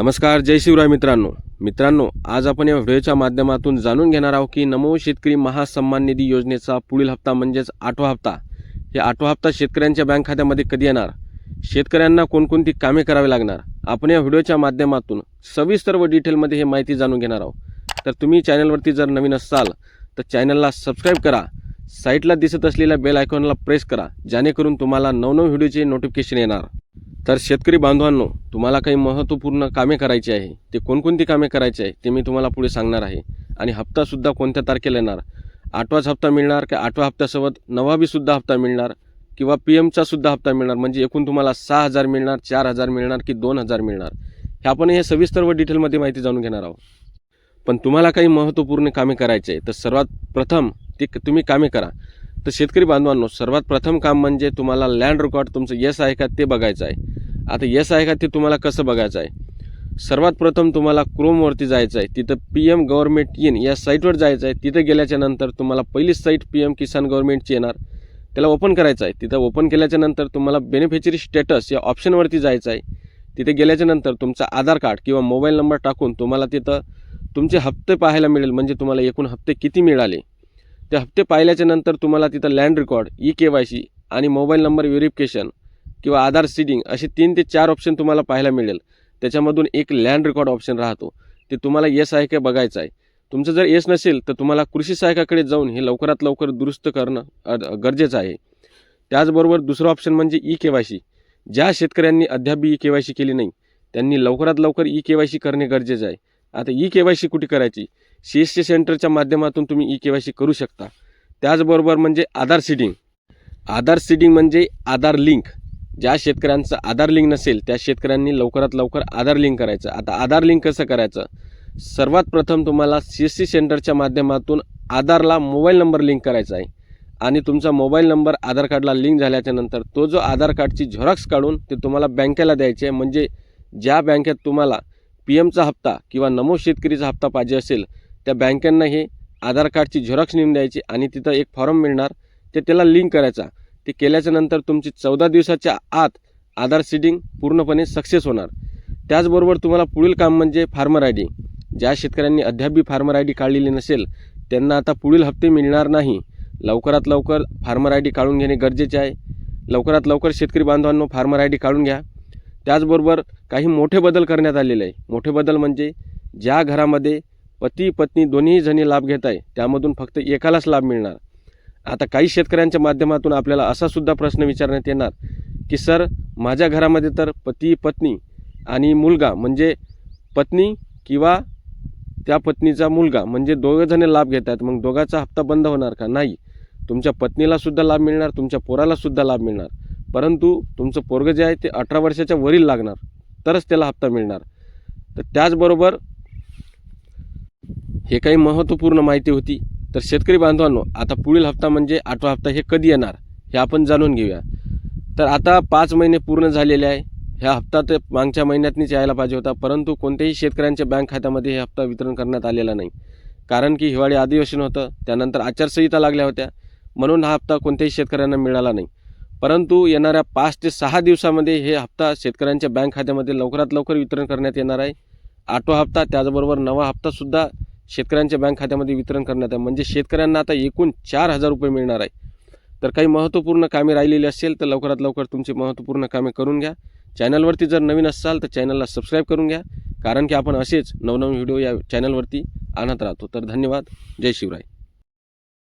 नमस्कार जय शिवराय मित्रांनो. मित्रांनो आज आपण या व्हिडिओच्या माध्यमातून जाणून घेणार आहोत की नमो शेतकरी महासन्मान निधी योजनेचा पुढील हप्ता म्हणजेच आठवा हप्ता. हे आठवा हप्ता शेतकऱ्यांच्या बँक खात्यामध्ये कधी येणार? शेतकऱ्यांना कोणकोणती कामे करावी लागणार? आपण या व्हिडिओच्या माध्यमातून सविस्तर व डिटेलमध्ये हे माहिती जाणून घेणार आहोत. तर तुम्ही चॅनलवरती जर नवीन असाल तर चॅनलला सबस्क्राईब करा. साईटला दिसत असलेल्या बेल आयकॉनला प्रेस करा जेणेकरून तुम्हाला नवनव व्हिडिओचे नोटिफिकेशन येणार. तर शेतकरी बांधवांनो तुम्हाला काही महत्त्वपूर्ण कामे करायची आहे ते कोणकोणती कामे करायची आहे ते मी तुम्हाला पुढे सांगणार आहे. आणि हप्तासुद्धा कोणत्या तारखेला येणार? आठवाच हप्ता मिळणार का आठव्या हप्त्यासोबत नवाबीसुद्धा हप्ता मिळणार? किंवा पी एमचासुद्धा हप्ता मिळणार? म्हणजे एकूण तुम्हाला सहा हजार मिळणार चार हजार मिळणार की दोन हजार मिळणार? हे आपण हे सविस्तर व डिटेलमध्ये माहिती जाणून घेणार आहोत. पण तुम्हाला काही महत्त्वपूर्ण कामे करायचे आहे तर सर्वात प्रथम ते क- तुम्ही कामे करा. तर शेतकरी बांधवांनो सर्वात प्रथम काम म्हणजे तुम्हाला लँड रेकॉर्ड तुमचं यस आहे का ते बघायचं आहे. आता यस आहे का ते तुम्हाला कसं बघायचं आहे? सर्वात प्रथम तुम्हाला क्रोमवरती जायचं आहे. तिथं पी एम गव्हर्मेंट इन या साईटवर जायचं आहे. तिथं गेल्याच्यानंतर तुम्हाला पहिलीच साईट पी एम किसान गव्हर्मेंटची येणार. त्याला ओपन करायचं आहे. तिथं ओपन केल्याच्यानंतर तुम्हाला बेनिफिशरी स्टेटस या ऑप्शनवरती जायचं आहे. तिथे गेल्याच्यानंतर तुमचा आधार कार्ड किंवा मोबाईल नंबर टाकून तुम्हाला तिथं तुमचे हप्ते पाहायला मिळेल. म्हणजे तुम्हाला एकूण हप्ते किती मिळाले? ते हप्ते पाहिल्याच्या नंतर तुम्हाला तिथं land record E K Y C आणि मोबाईल नंबर व्हेरिफिकेशन किंवा आधार सीडिंग असे तीन ते चार ऑप्शन तुम्हाला पाहायला मिळेल. त्याच्यामधून एक लँड रेकॉर्ड ऑप्शन राहतो. ते तुम्हाला येस आहे का बघायचं आहे. तुमचं जर येस नसेल तर तुम्हाला कृषी सहायकाकडे जाऊन हे लवकरात लवकर दुरुस्त करणं गरजेचं आहे. त्याचबरोबर दुसरं ऑप्शन म्हणजे ई के वाय सी ज्या शेतकऱ्यांनी अद्याप ई के वाय सी केली नाही त्यांनी लवकरात लवकर ई के वाय सी करणे गरजेचं आहे. आता ई के वाय सी कुठे करायची? सी एस सी सेंटरच्या माध्यमातून तुम्ही ई के वाय सी करू शकता. त्याचबरोबर म्हणजे आधार सीडिंग. आधार सीडिंग म्हणजे आधार लिंक ज्या शेतकऱ्यांचं आधार लिंक नसेल त्या शेतकऱ्यांनी लवकरात लवकर आधार लिंक करायचं. आता आधार लिंक कसं करायचं? सर्वात प्रथम तुम्हाला सी एस सी सेंटरच्या माध्यमातून आधारला मोबाईल नंबर लिंक करायचा आहे. आणि तुमचा मोबाईल नंबर आधार कार्डला लिंक झाल्याच्यानंतर तो जो आधार कार्डची झेरॉक्स काढून ते तुम्हाला बँकेला द्यायचे आहे. म्हणजे ज्या बँकेत तुम्हाला पी एमचा हप्ता किंवा नमो शेतकरीचा हप्ता पाहिजे असेल त्या बँकांना हे आधार कार्डची झेरॉक्स नेऊन द्यायची आणि तिथं एक फॉर्म मिळणार ते त्याला लिंक करायचा. ते केल्याच्यानंतर तुमची चौदा दिवसाच्या आत आधार सीडिंग पूर्णपणे सक्सेस होणार. त्याचबरोबर तुम्हाला पुढील काम म्हणजे फार्मर आय डी. ज्या शेतकऱ्यांनी अद्यापही फार्मर आय डी काढलेली नसेल त्यांना आता पुढील हप्ते मिळणार नाही. लवकरात लवकर फार्मर आय डी काढून घेणे गरजेचे आहे. लवकरात लवकर शेतकरी बांधवांनो फार्मर आय डी काढून घ्या. त्याचबरोबर काही मोठे बदल करण्यात आलेले आहे. मोठे बदल म्हणजे ज्या घरामध्ये पती पत्नी दोन्ही जणी लाभ घेत आहे त्यामधून फक्त एकालाच लाभ मिळणार. आता काही शेतकऱ्यांच्या माध्यमातून आपल्याला असा सुद्धा प्रश्न विचारण्यात येणार की सर माझ्या घरामध्ये तर पती पत्नी आणि मुलगा म्हणजे पत्नी किंवा त्या पत्नीचा मुलगा म्हणजे दोघंजणं लाभ घेत आहेत मग दोघाचा हप्ता बंद होणार का? नाही. तुमच्या पत्नीला सुद्धा लाभ मिळणार तुमच्या पोराला सुद्धा लाभ मिळणार. परंतु तुमचं पोरगं जे आहे ते अठरा वर्षाच्या वरील लागणार तरच त्याला हप्ता मिळणार. तर त्याचबरोबर हे काही महत्त्वपूर्ण माहिती होती. तर शेतकरी बांधवांनो आता पुढील हप्ता म्हणजे आठवा हप्ता हे कधी येणार हे आपण जाणून घेऊया. तर आता पाच महिने पूर्ण झालेले आहे. ह्या हप्ता तर मागच्या महिन्यातनीच यायला पाहिजे होता परंतु कोणत्याही शेतकऱ्यांच्या बँक खात्यामध्ये हे हप्ता वितरण करण्यात आलेला नाही. कारण की हिवाळी अधिवेशन होतं त्यानंतर आचारसंहिता लागल्या होत्या म्हणून हा हप्ता कोणत्याही शेतकऱ्यांना मिळाला नाही. परंतु येणाऱ्या पाच ते सहा दिवसामध्ये हे हप्ता शेतकऱ्यांच्या बँक खात्यामध्ये लवकरात लवकर वितरण करण्यात येणार आहे. आठवा हप्ता त्याचबरोबर नवा हप्तासुद्धा शेतकऱ्यांच्या बँक खात्यामध्ये वितरण करण्यात आहे म्हणजे शेतकऱ्यांना आता एकूण चार हजार रुपये मिळणार आहे. तर काही महत्त्वपूर्ण कामे राहिलेली असेल तर लवकरात लवकर तुमची महत्त्वपूर्ण कामे करून घ्या. चॅनलवरती जर नवीन असाल तर चॅनलला सबस्क्राईब करून घ्या. कारण की आपण असेच नवनवीन व्हिडिओ या चॅनलवरती आणत राहतो. तर धन्यवाद. जय शिवराय.